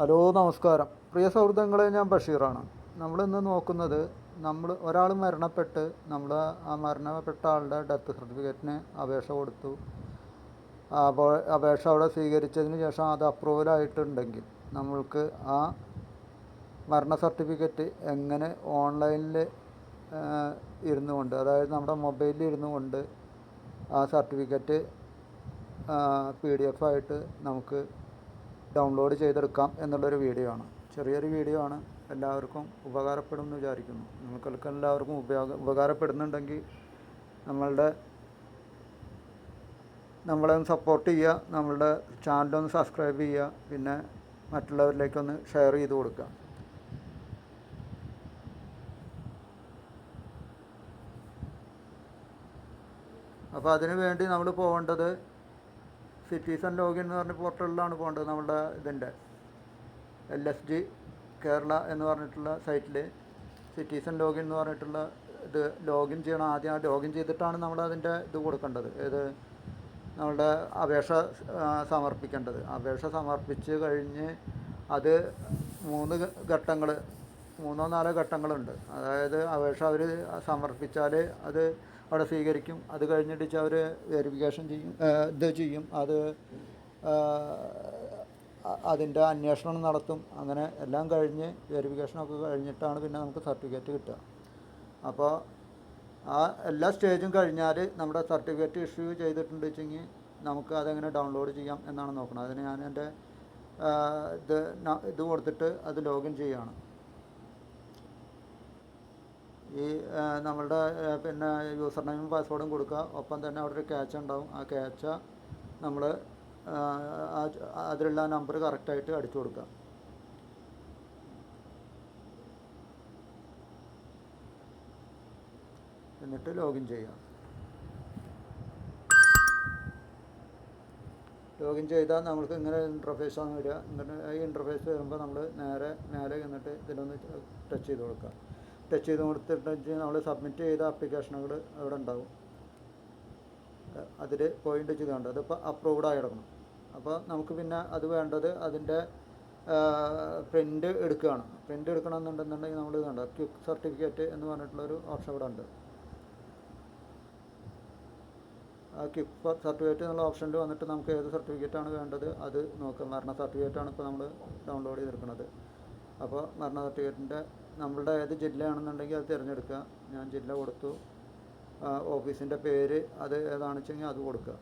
Hello നമസ്കാരം. പ്രിയ സൗഹൃദങ്ങളെ ഞാൻ ബഷീറാണ്. നമ്മളിന്ന് നോക്കുന്നത് നമ്മൾ ഒരാൾ മരണപ്പെട്ട് നമ്മൾ ആ മരണപ്പെട്ട ആളുടെ ഡെത്ത് സർട്ടിഫിക്കറ്റിന് അപേക്ഷ കൊടുത്തു. അപേക്ഷ അവിടെ സ്വീകരിച്ചതിന് ശേഷം അത് അപ്രൂവൽ ആയിട്ടുണ്ടെങ്കിൽ നമ്മൾക്ക് ആ മരണ സർട്ടിഫിക്കറ്റ് എങ്ങനെ ഓൺലൈനിൽ ഇരുന്നു കൊണ്ട് അതായത് നമ്മുടെ മൊബൈലിൽ ഇരുന്നു കൊണ്ട് ആ സർട്ടിഫിക്കറ്റ് പി ഡി എഫ് ആയിട്ട് നമുക്ക് ഡൗൺലോഡ് ചെയ്തെടുക്കാം എന്നുള്ളൊരു വീഡിയോ ആണ്. ചെറിയൊരു വീഡിയോ ആണ്. എല്ലാവർക്കും ഉപകാരപ്പെടും എന്ന് വിചാരിക്കുന്നു. നിങ്ങൾക്ക് എല്ലാവർക്കും ഉപയോഗ ഉപകാരപ്പെടുന്നുണ്ടെങ്കിൽ നമ്മളുടെ നമ്മളെ ഒന്ന് സപ്പോർട്ട് ചെയ്യുക നമ്മളുടെ ചാനലൊന്ന് സബ്സ്ക്രൈബ് ചെയ്യുക പിന്നെ മറ്റുള്ളവരിലേക്കൊന്ന് ഷെയർ ചെയ്ത് കൊടുക്കുക. അപ്പോൾ അതിനു വേണ്ടി നമ്മൾ പോകേണ്ടത് സിറ്റിസൺ ലോഗിൻ എന്ന് പറഞ്ഞ പോർട്ടലിലാണ് പോകേണ്ടത് നമ്മുടെ ഇതിന്റെ. എൽ എസ് ജി കേരള എന്ന് പറഞ്ഞിട്ടുള്ള സൈറ്റിൽ സിറ്റിസൺ ലോഗിൻ എന്ന് പറഞ്ഞിട്ടുള്ള ഇത് ലോഗിൻ ചെയ്യണം. ആദ്യം ആ ലോഗിൻ ചെയ്തിട്ടാണ് നമ്മൾ അതിന്റെ ഇത് കൊടുക്കേണ്ടത്. ഏത് നമ്മളുടെ അപേക്ഷ സമർപ്പിക്കേണ്ടത്. അപേക്ഷ സമർപ്പിച്ച് കഴിഞ്ഞ് അത് മൂന്ന് ഘട്ടങ്ങൾ മൂന്നോ നാലോ ഘട്ടങ്ങളുണ്ട്. അതായത് അപേക്ഷ അവർ സമർപ്പിച്ചാൽ അത് അവിടെ സ്വീകരിക്കും. അത് കഴിഞ്ഞിട്ട് അവർ വെരിഫിക്കേഷൻ ചെയ്യും ഇത് ചെയ്യും. അത് അതിന്റെ അന്വേഷണം നടത്തും. അങ്ങനെ എല്ലാം കഴിഞ്ഞ് വെരിഫിക്കേഷനൊക്കെ കഴിഞ്ഞിട്ടാണ് പിന്നെ നമുക്ക് സർട്ടിഫിക്കറ്റ് കിട്ടുക. അപ്പോൾ ആ എല്ലാ സ്റ്റേജും കഴിഞ്ഞാൽ നമ്മുടെ സർട്ടിഫിക്കറ്റ് ഇഷ്യൂ ചെയ്തിട്ടുണ്ട് വെച്ചെങ്കിൽ നമുക്ക് അതെങ്ങനെ ഡൗൺലോഡ് ചെയ്യാം എന്നാണ് നോക്കുന്നത് അതിന് ഞാൻ എന്റെ ഇത് ഇത് കൊടുത്തിട്ട് അത് ലോഗിൻ ചെയ്യുകയാണ് ഈ നമ്മളുടെ പിന്നെ യൂസർ നെയിമും പാസ്വേഡും കൊടുക്കുക. ഒപ്പം തന്നെ അവിടെ ഒരു ക്യാച്ച ഉണ്ടാവും. ആ ക്യാച്ച നമ്മൾ അതിലുള്ള നമ്പർ കറക്റ്റായിട്ട് അടിച്ചു കൊടുക്കുക. എന്നിട്ട് ലോഗിൻ ചെയ്യുക. ലോഗിൻ ചെയ്താൽ നമ്മൾക്ക് ഇങ്ങനെ ഇന്റർഫേസ് ആണ് വരിക. ഇങ്ങനെ ഈ ഇന്റർഫേസ് വരുമ്പോൾ നമ്മൾ നേരെ മേലെ എന്നിട്ട് ഇതിലൊന്ന് ടച്ച് ചെയ്ത് കൊടുക്കുക. ടച്ച് ചെയ്ത് കൊടുത്തിട്ട് നമ്മൾ സബ്മിറ്റ് ചെയ്ത ആപ്ലിക്കേഷനുകൾ അവിടെ ഉണ്ടാവും. അതിൽ പോയിന്റ് ചെയ്ത് കണ്ടു അതിപ്പോൾ അപ്രൂവ്ഡ് ആയി കിടക്കണം അപ്പോൾ നമുക്ക് പിന്നെ അത് വേണ്ടത് അതിന്റെ പ്രിന്റ് എടുക്കുകയാണ്. പ്രിന്റ് എടുക്കണമെന്നുണ്ടെന്നുണ്ടെങ്കിൽ നമ്മൾ ഇതുണ്ട് ക്വിക്ക് സർട്ടിഫിക്കറ്റ് എന്ന് പറഞ്ഞിട്ടുള്ളൊരു ഓപ്ഷൻ ഇവിടെ ഉണ്ട്. ആ ക്വിക്ക് സർട്ടിഫിക്കറ്റ് എന്നുള്ള ഓപ്ഷനിൽ വന്നിട്ട് നമുക്ക് ഏത് സർട്ടിഫിക്കറ്റാണ് വേണ്ടത്? അത് നോക്കാം. മരണ സർട്ടിഫിക്കറ്റാണ് ഇപ്പോൾ നമ്മൾ ഡൗൺലോഡ് ചെയ്തെടുക്കുന്നത് അപ്പോൾ മരണ സർട്ടിഫിക്കറ്റിന്റെ നമ്മളുടെ ഏത് ജില്ലയാണെന്നുണ്ടെങ്കിൽ അത് തിരഞ്ഞെടുക്കുക. ഞാൻ ജില്ല കൊടുത്തു. ഓഫീസിന്റെ പേര് അത് ഏതാണെന്ന് വെച്ചെങ്കിൽ അത് കൊടുക്കുക.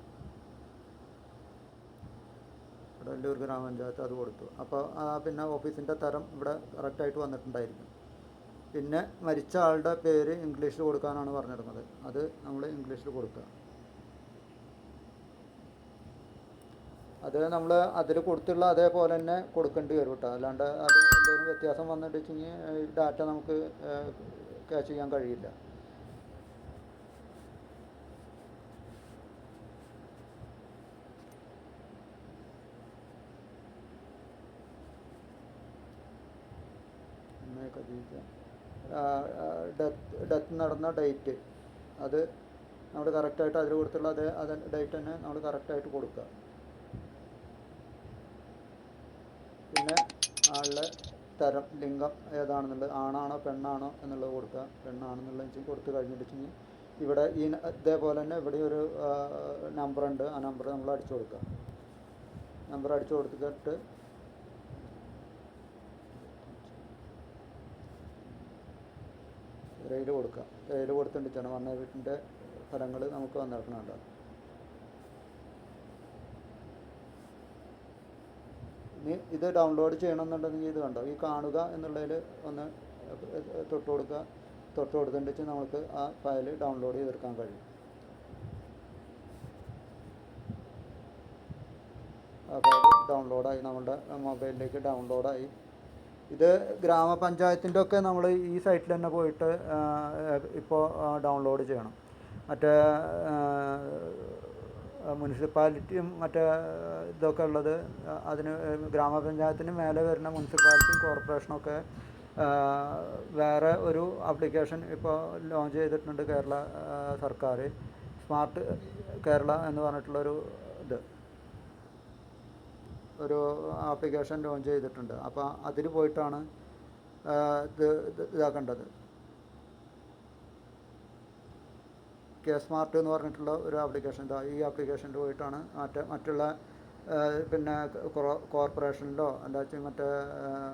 വല്ലൂർ ഗ്രാമപഞ്ചായത്ത് അത് കൊടുത്തു. അപ്പോൾ പിന്നെ ഓഫീസിന്റെ തരം ഇവിടെ കറക്റ്റായിട്ട് വന്നിട്ടുണ്ടായിരിക്കും. പിന്നെ മരിച്ച ആളുടെ പേര് ഇംഗ്ലീഷിൽ കൊടുക്കാനാണ് പറഞ്ഞിരുന്നത്. അത് നമ്മൾ ഇംഗ്ലീഷിൽ കൊടുക്കുക. അത് നമ്മൾ അതിൽ കൊടുത്തുള്ള അതേപോലെ തന്നെ കൊടുക്കേണ്ടി വരും കേട്ടോ. അല്ലാണ്ട് അത് എന്തെങ്കിലും വ്യത്യാസം വന്നിട്ട് വെച്ചെങ്കിൽ ഡാറ്റ നമുക്ക് ക്യാച്ച് ചെയ്യാൻ കഴിയില്ല. ഡെത്ത് ഡെത്ത് നടന്ന ഡേറ്റ് അത് നമ്മൾ കറക്റ്റായിട്ട് അതിൽ കൊടുത്തുള്ള അതേ അത് ഡേറ്റ് തന്നെ നമ്മൾ കറക്റ്റായിട്ട് കൊടുക്കുക. പിന്നെ ആളുടെ തരം ലിംഗം ഏതാണെന്നുള്ളത് ആണാണോ പെണ്ണാണോ എന്നുള്ളത് കൊടുക്കുക. പെണ്ണാണെന്നുള്ളത് കൊടുത്തു കൊടുത്ത് കഴിഞ്ഞിട്ട് വെച്ചെങ്കിൽ ഇവിടെ ഈ ഇതേപോലെ തന്നെ ഇവിടെ ഒരു നമ്പർ ഉണ്ട്. ആ നമ്പർ നമ്മൾ അടിച്ചു കൊടുക്കുക. നമ്പർ അടിച്ചു കൊടുത്തിട്ട് റെയിൽ കൊടുക്കുക. റെയിൽ കൊടുത്തിട്ടാണ് വന്ന വീട്ടിന്റെ ഫലങ്ങൾ നമുക്ക് വന്നിരിക്കണുണ്ട് ഇനി ഇത് ഡൗൺലോഡ് ചെയ്യണമെന്നുണ്ടെങ്കിൽ ഇത് കണ്ടോ? ഈ കാണുക എന്നുള്ളതിൽ ഒന്ന് തൊട്ട് കൊടുക്കുക. തൊട്ട് കൊടുത്തിട്ട് നമുക്ക് ആ ഫയൽ ഡൗൺലോഡ് ചെയ്തെടുക്കാൻ കഴിയും. ആ ഫയൽ ഡൗൺലോഡായി നമ്മുടെ മൊബൈലിലേക്ക് ഡൗൺലോഡായി ഇത് ഗ്രാമപഞ്ചായത്തിന്റെ ഒക്കെ നമ്മൾ ഈ സൈറ്റിൽ തന്നെ പോയിട്ട് ഇപ്പോൾ ഡൗൺലോഡ് ചെയ്യണം. മറ്റേ മുനിസിപ്പാലിറ്റിയും മറ്റേ ഇതൊക്കെ ഉള്ളത് അതിന് ഗ്രാമപഞ്ചായത്തിന് മേലെ വരുന്ന മുനിസിപ്പാലിറ്റിയും കോർപ്പറേഷനൊക്കെ ഒക്കെ വേറെ ഒരു ആപ്ലിക്കേഷൻ ഇപ്പോൾ ലോഞ്ച് ചെയ്തിട്ടുണ്ട് കേരള സർക്കാർ. സ്മാർട്ട് കേരള എന്ന് പറഞ്ഞിട്ടുള്ളൊരു ഇത്. ഒരു ആപ്ലിക്കേഷൻ ലോഞ്ച് ചെയ്തിട്ടുണ്ട്. അപ്പോൾ അതിൽ പോയിട്ടാണ് ഇത് ഇതാക്കേണ്ടത്. കെ സ്മാർട്ട് എന്ന് പറഞ്ഞിട്ടുള്ള ഒരു ആപ്ലിക്കേഷൻ ഇതാ ഈ ആപ്ലിക്കേഷനിൽ പോയിട്ടാണ് മറ്റേ മറ്റുള്ള പിന്നെ കോർപ്പറേഷനിലോ എന്താ മറ്റേ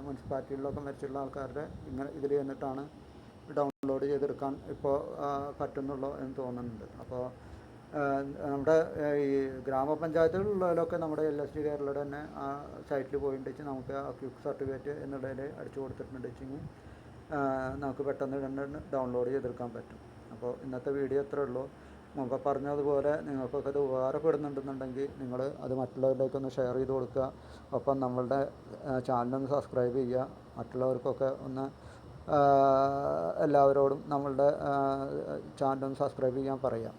മുനിസിപ്പാലിറ്റിയിലൊക്കെ മരിച്ചുള്ള ആൾക്കാരുടെ ഇങ്ങനെ ഇതിൽ ചെന്നിട്ടാണ് ഡൗൺലോഡ് ചെയ്തെടുക്കാൻ ഇപ്പോൾ പറ്റുന്നുള്ളൂ എന്ന് തോന്നുന്നുണ്ട്. അപ്പോൾ നമ്മുടെ ഈ ഗ്രാമപഞ്ചായത്തുകളിലൊക്കെ നമ്മുടെ എൽ എസ് ഡി കേരളയുടെ തന്നെ ആ സൈറ്റിൽ പോയിട്ടുണ്ടെങ്കിൽ നമുക്ക് ആ ക്യൂക്ക് സർട്ടിഫിക്കറ്റ് എന്നുള്ളതിൽ അടിച്ചു കൊടുത്തിട്ടുണ്ട് വെച്ചെങ്കിൽ നമുക്ക് പെട്ടെന്ന് ഡൗൺലോഡ് ചെയ്തെടുക്കാൻ പറ്റും. അപ്പോൾ ഇന്നത്തെ വീഡിയോ ഇത്രേ ഉള്ളൂ. മുമ്പ് പറഞ്ഞതുപോലെ നിങ്ങൾക്കൊക്കെ ഇത് ഉപകാരപ്പെടുന്നുണ്ടെന്നുണ്ടെങ്കിൽ നിങ്ങൾ അത് മറ്റുള്ളവരിലേക്കൊന്ന് ഷെയർ ചെയ്ത് കൊടുക്കുക. ഒപ്പം നമ്മളുടെ ചാനലൊന്ന് സബ്സ്ക്രൈബ് ചെയ്യുക. മറ്റുള്ളവർക്കൊക്കെ ഒന്ന് എല്ലാവരോടും നമ്മളുടെ ചാനലൊന്ന് സബ്സ്ക്രൈബ് ചെയ്യാൻ പറയാം